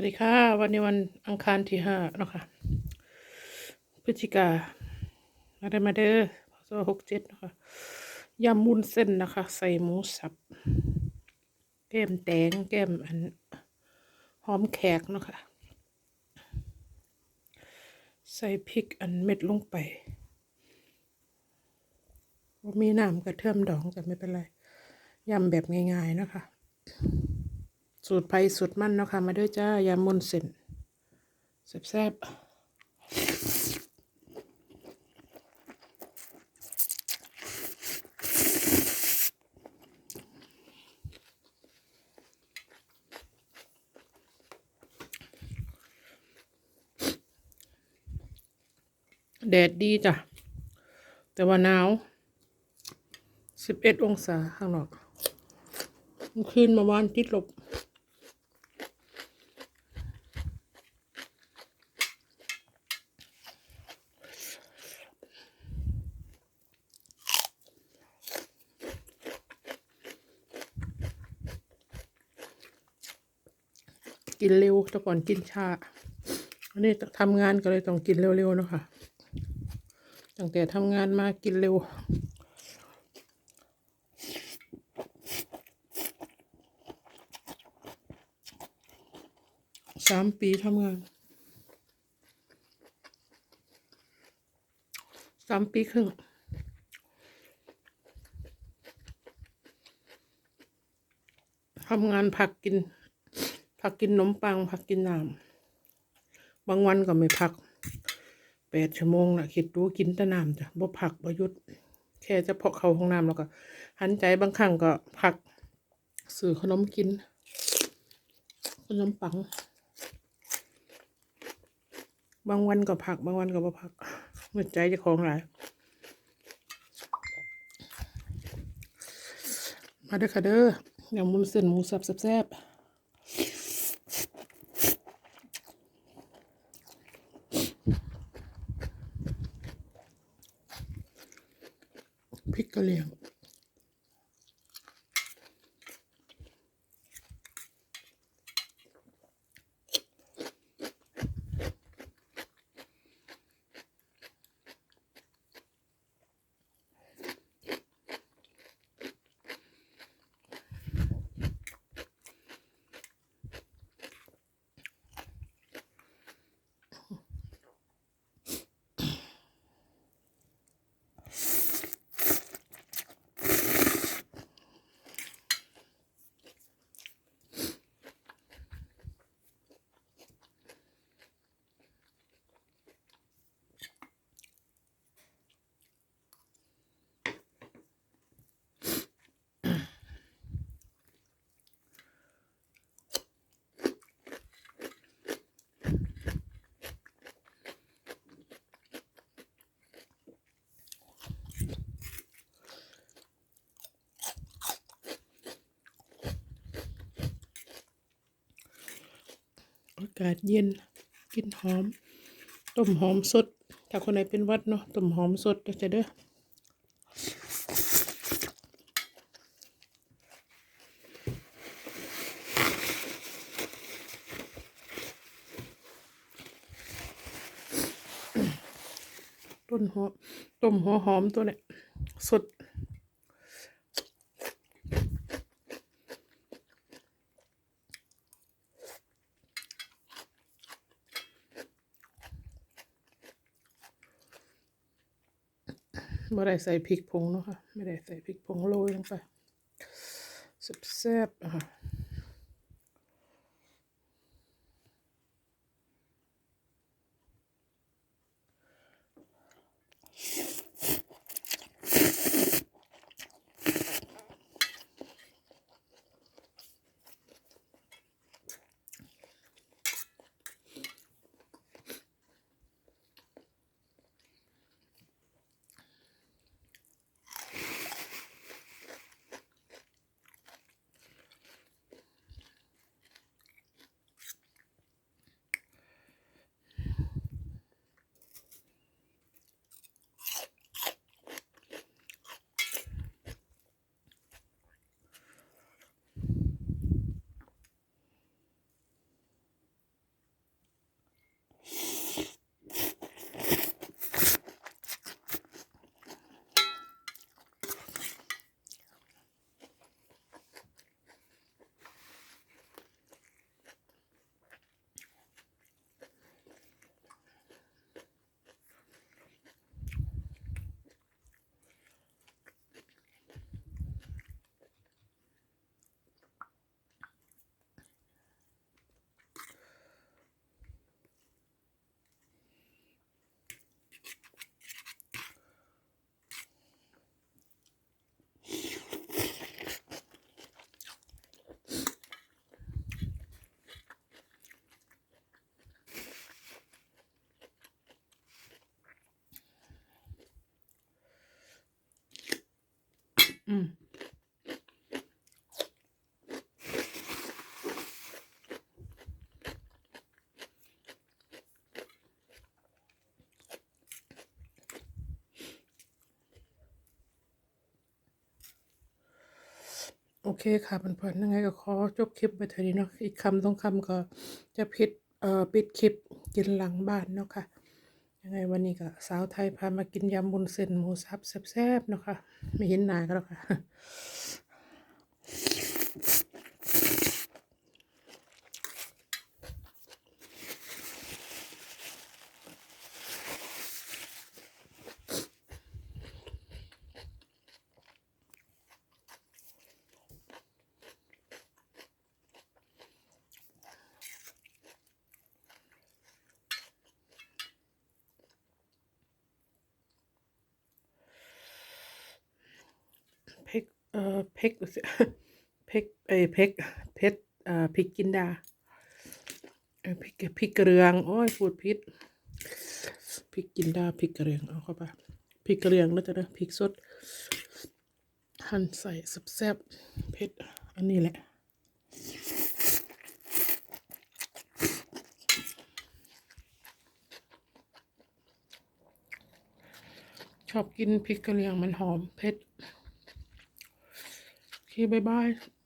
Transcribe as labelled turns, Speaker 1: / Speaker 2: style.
Speaker 1: วัสดีค่ะ วันนี้วันอังคารที่ห้าเนาะค่ะพฤศจิกามาได้มาเด้อพศหกเจ็ดนะคะยำมุนเส้นนะคะ ใส่หมูสับ แก้มแตงแก้มอันหอมแขกเนาะค่ะใส่พริกอันเม็ดลงไปมีน้ำกระเทียมดองแต่ไม่เป็นไรยำแบบง่ายๆนะคะ สูตรไผ่สูตรมันเนาะค่ะมาด้วยจ้ายำมุนเส้นแซ่บๆแดดดีจ้ะ แต่ว่าหนาวสิบเอ็ดองศาข้างนอก คืนมาวานติดลบ กินเร็วแต่ก่อนกินชาอันนี้ทำงานก็เลยต้องกินเร็วๆเนาะค่ะตั้งแต่ทำงานมากินเร็วสามปีทำงานสามปีครึ่งทำงานพักกิน พักกินนมปังพักกินน้ำบางวันก็ไม่พักแปดชั่วโมงนะคิดดูกินแต่น้ำจ้ะบ่พักบ่ยุด แค่จะเพาะเขาห้องน้ำแล้วก็ หันใจบางครั้งก็พักซื้อขนมกิน ขนมปัง บางวันก็พัก บางวันก็บ่พักหัวใจจะของหลายมาเด้อค่ะเด้ออย่างมุนเส้นหมูสับแซ่บๆ พากาศเย็นกินหอม ต้มหอมสด ถ้าคนไหนเป็นวัดเนาะต้มหอมสดจะเด้อต้นหอมต้มหัวหอมตัวเนี้ยสด ไม่ได้ใส่พริกผงเนาะค่ะไม่ได้ใส่พริกผงโรยลงไปแซ่บๆนะ โอเคค่ะเพื่อนๆยังไงก็ขอจบคลิปไปเท่านี้เนาะอีกคำต้องคำก็จะพิดเอ่อปิดคลิปกินหลังบ้านเนาะค่ะยังไงวันนี้ก็สาวไทยพามากินยำบุญเส้นหมูสับแซ่บๆเนาะค่ะไม่เห็นหน้าก็แล้วค่ะ เอ่อเพกเพกเอ้เพกเพชรเอ่อพริกจินดาเออพริกพริกกระเรืองโอ้ยพูดผิดพริกจินดาพริกกระเรืองเอาเข้าไปพริกกระเรืองแล้วจะนะพริกสดหั่นใส่แซ่บๆเผ็ดอันนี้แหละชอบกินพริกกระเลียงมันหอมเผ็ด Okay, bye bye.